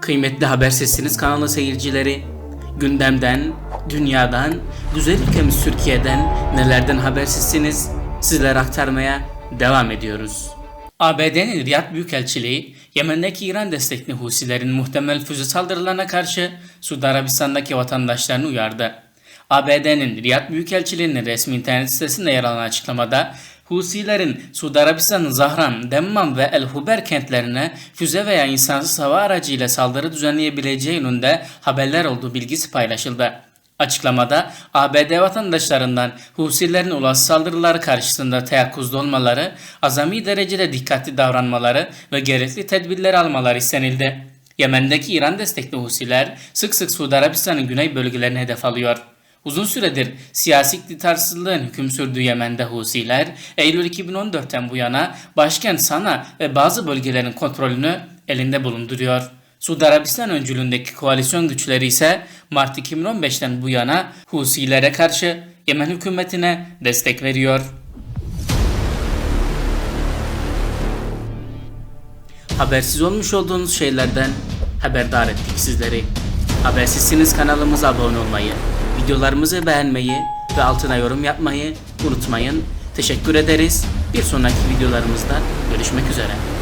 Kıymetli Haber Sesiniz kanalı seyircileri, gündemden, dünyadan, güzel ülkemiz Türkiye'den nelerden habersizsiniz sizlere aktarmaya devam ediyoruz. ABD'nin Riyad Büyükelçiliği, Yemen'deki İran destekli Husilerin muhtemel füze saldırılarına karşı Suudi Arabistan'daki vatandaşlarını uyardı. ABD'nin Riyad Büyükelçiliği'nin resmi internet sitesinde yer alan açıklamada Husilerin Suudi Arabistan'ın Zahran, Demmam ve El Huber kentlerine füze veya insansız hava aracıyla saldırı düzenleyebileceği yönünde haberler olduğu bilgisi paylaşıldı. Açıklamada ABD vatandaşlarından Husilerin olası saldırıları karşısında teyakkuzda olmaları, azami derecede dikkatli davranmaları ve gerekli tedbirleri almaları istenildi. Yemen'deki İran destekli Husiler sık sık Suudi Arabistan'ın güney bölgelerini hedef alıyor. Uzun süredir siyasi iktidarsızlığın hüküm sürdüğü Yemen'de Husiler, Eylül 2014'ten bu yana başkent Sana ve bazı bölgelerin kontrolünü elinde bulunduruyor. Suudi Arabistan öncülüğündeki koalisyon güçleri ise Mart 2015'ten bu yana Husilere karşı Yemen hükümetine destek veriyor. Habersiz olmuş olduğunuz şeylerden haberdar ettik sizleri. Habersizsiniz kanalımıza abone olmayı, videolarımızı beğenmeyi ve altına yorum yapmayı unutmayın. Teşekkür ederiz. Bir sonraki videolarımızda görüşmek üzere.